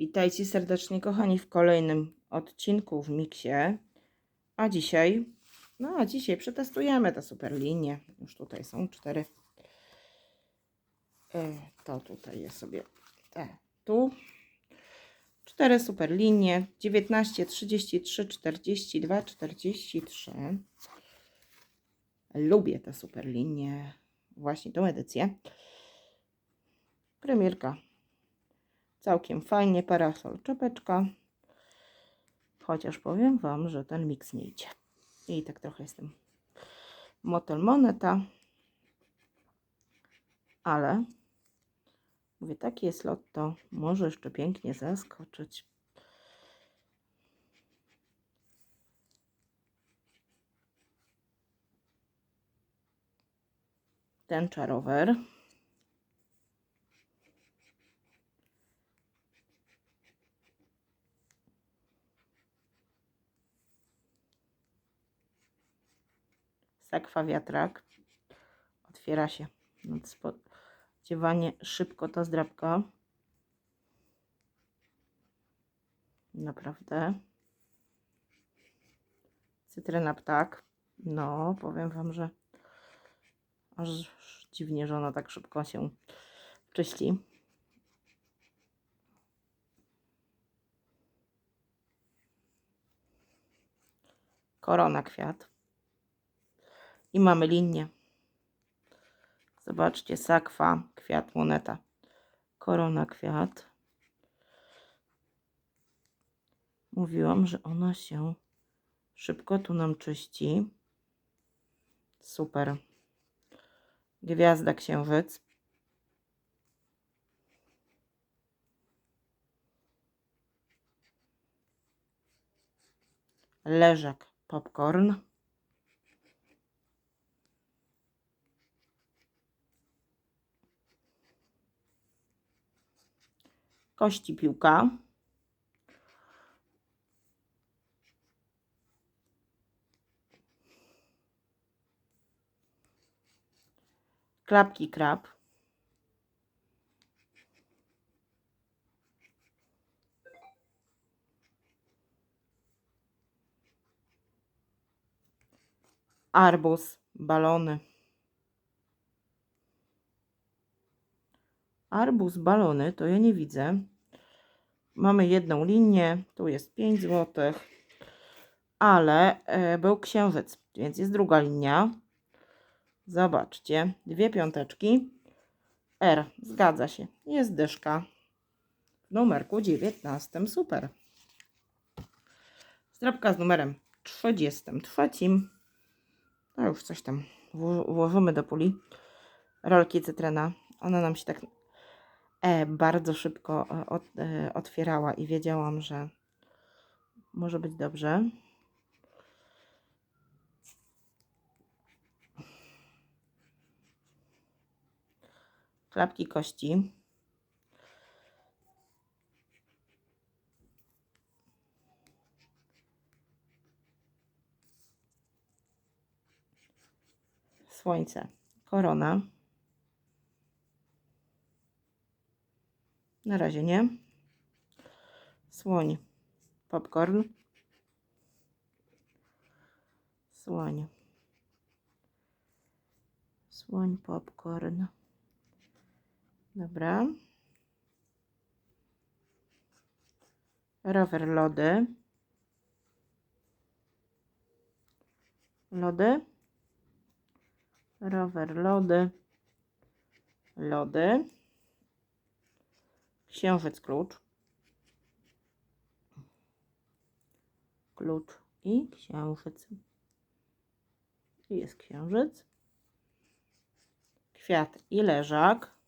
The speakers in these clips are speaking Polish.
Witajcie serdecznie, kochani, w kolejnym odcinku w Miksie. A dzisiaj, no a dzisiaj przetestujemy te super linie. Już tutaj są cztery. E, To tutaj jest sobie te tu. Cztery super linie. 19, 33, 42, 43. Lubię te super linie. Właśnie tą edycję. Premierka Całkiem fajnie, parasol, czapeczka. Chociaż powiem Wam, że ten miks nie idzie. I tak trochę jestem motel moneta. Ale mówię, taki jest lot, to może jeszcze pięknie zaskoczyć. Ten czarower. Sakwa wiatrak. Otwiera się spodziewanie szybko ta zdrabka. Naprawdę. Cytryna ptak. No, powiem Wam, że aż dziwnie, że ona tak szybko się czyści. Korona kwiat. I mamy linię. Zobaczcie, sakwa, kwiat, moneta, korona, kwiat. Mówiłam, że ona się szybko tu nam czyści. Super. Gwiazda, księżyc. Leżak, popcorn. Kości piłka. Klapki krab. Arbuz, balony. Arbuz, balony, to ja nie widzę. Mamy jedną linię, tu jest 5 zł, ale e, był księżyc, więc jest druga linia. Zobaczcie, dwie piąteczki. R, zgadza się, jest dyszka. W numerku 19, super. Strapka z numerem 33. No już coś tam włożymy do puli. Rolki cytryna. Ona nam się tak bardzo szybko e, od, e, otwierała i wiedziałam, że może być dobrze. Klapki kości. Słońce, korona. Na razie nie. Słoń. Popcorn. Słoń. Słoń, popcorn. Dobra. Rower lody. Lody. Rower lody. Lody. Księżyc klucz. Klucz i księżyc. I jest księżyc. Kwiat i leżak.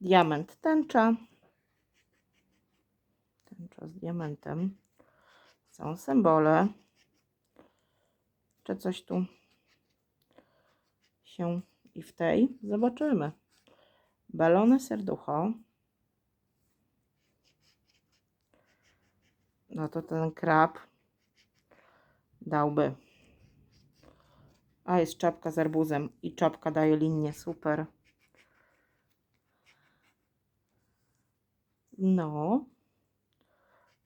Diament tęcza tęcza z diamentem. Są symbole. Czy coś tu się i w tej zobaczymy. Balony serducho. no to ten krab dałby. A jest czapka z arbuzem i czapka daje linię, super. No.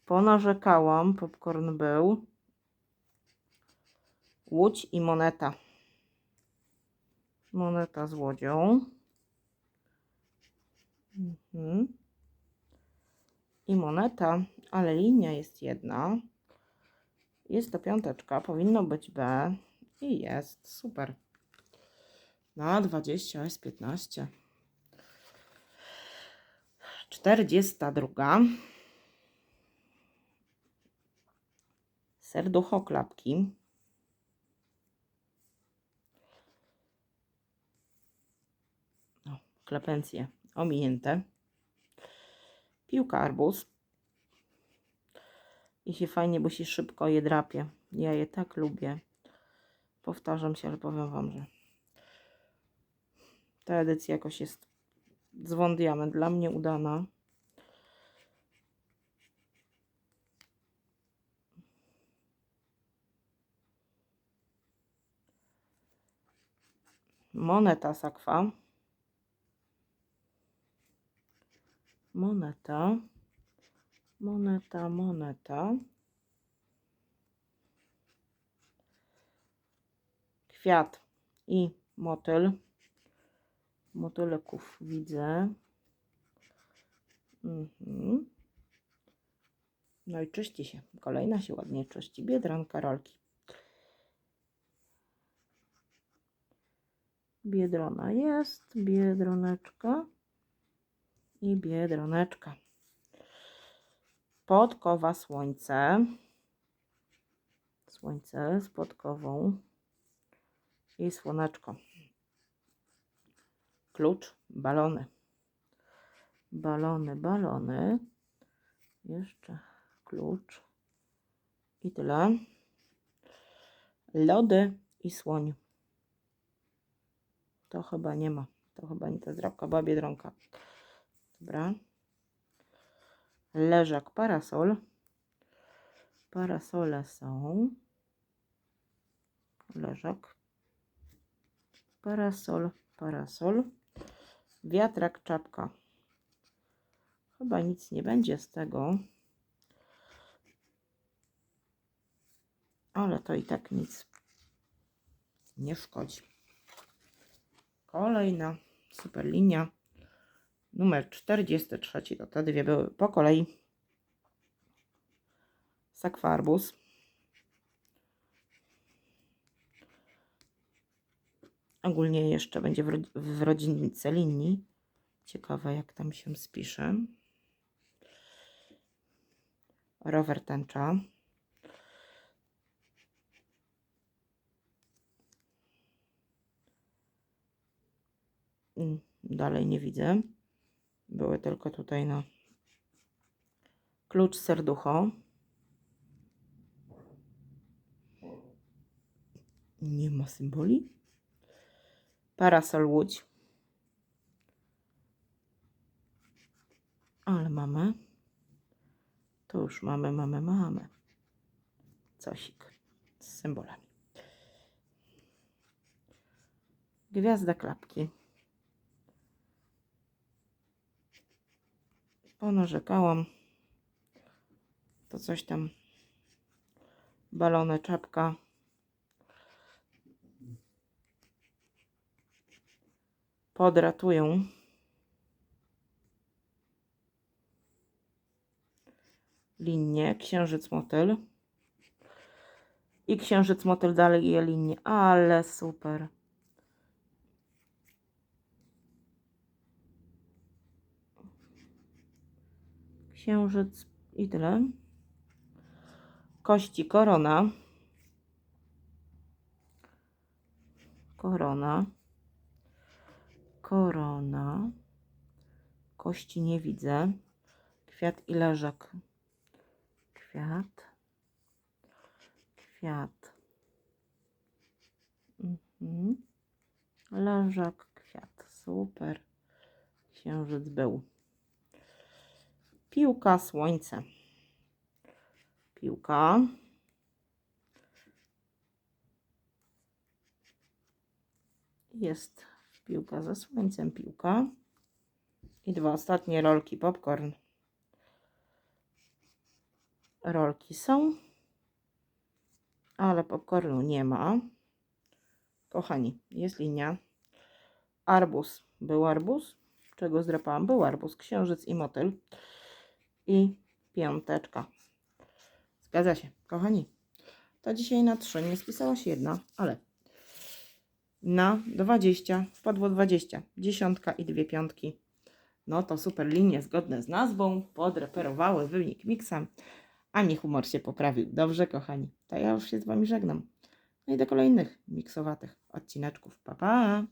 Ponarzekałam, popcorn był. Łódź i moneta. Moneta z łodzią. Mhm. I moneta, ale linia jest jedna. Jest to piąteczka, powinno być B. I jest, super. Na 20 jest 15. 42. Serducho klapki. O, klepencje ominięte. Piłka arbuz. I się fajnie, bo się szybko je drapie. Ja je tak lubię. Powtarzam się, ale powiem Wam, że ta edycja jakoś jest dzwon diament dla mnie udana. Moneta sakwa. Moneta. Moneta, moneta. Kwiat i motyl. Motyleków widzę. Mhm. No i czyści się. Kolejna się ładnie czyści. Biedronka rolki. Biedrona jest, biedroneczka i biedroneczka. Podkowa słońce. Słońce z podkową i słoneczko. Klucz, balony. Balony, balony. Jeszcze klucz. I tyle. Lody i słoń. To chyba nie ma. To chyba nie ta zdrabka, była biedronka. Dobra. Leżak, parasol. Parasole są. Leżak. Parasol, parasol. Wiatrak, czapka. Chyba nic nie będzie z tego. Ale to i tak nic nie szkodzi. Kolejna super linia. Numer 43. To te dwie były po kolei. Sakwarbus. Ogólnie jeszcze będzie w, w rodzinnicy linii. Ciekawe jak tam się spisze. Rower tęcza. Dalej nie widzę. Były tylko tutaj na klucz serducho. Nie ma symboli. Parasol łódź. Ale mamy. To już mamy, mamy, mamy. Cosik z symbolami. Gwiazda klapki. Ponarzekałam. To coś tam. Balony, czapka. Podratują. Linię, księżyc motyl. I księżyc motyl dalej je linię, ale super. Księżyc i tyle. Kości korona. Korona. Korona. Kości nie widzę. Kwiat i leżak. Kwiat. Kwiat. Mhm. Leżak, kwiat. Super. Księżyc był. Piłka, słońce. piłka. Jest piłka ze słońcem, piłka. I dwa ostatnie rolki popcorn. Rolki są, ale popcornu nie ma. Kochani, jest linia. Arbus. Był arbus. Czego zdrapałam? Był arbus, księżyc i motyl. I piąteczka. Zgadza się, kochani. To dzisiaj na 3. Nie spisała się jedna, ale na 20 wpadło 20. Dziesiątka i dwie piątki. No to super linie zgodne z nazwą. Podreperowały wynik miksem. Ani humor się poprawił. Dobrze, kochani. To ja już się z Wami żegnam. No i do kolejnych miksowatych odcineczków. Pa, pa!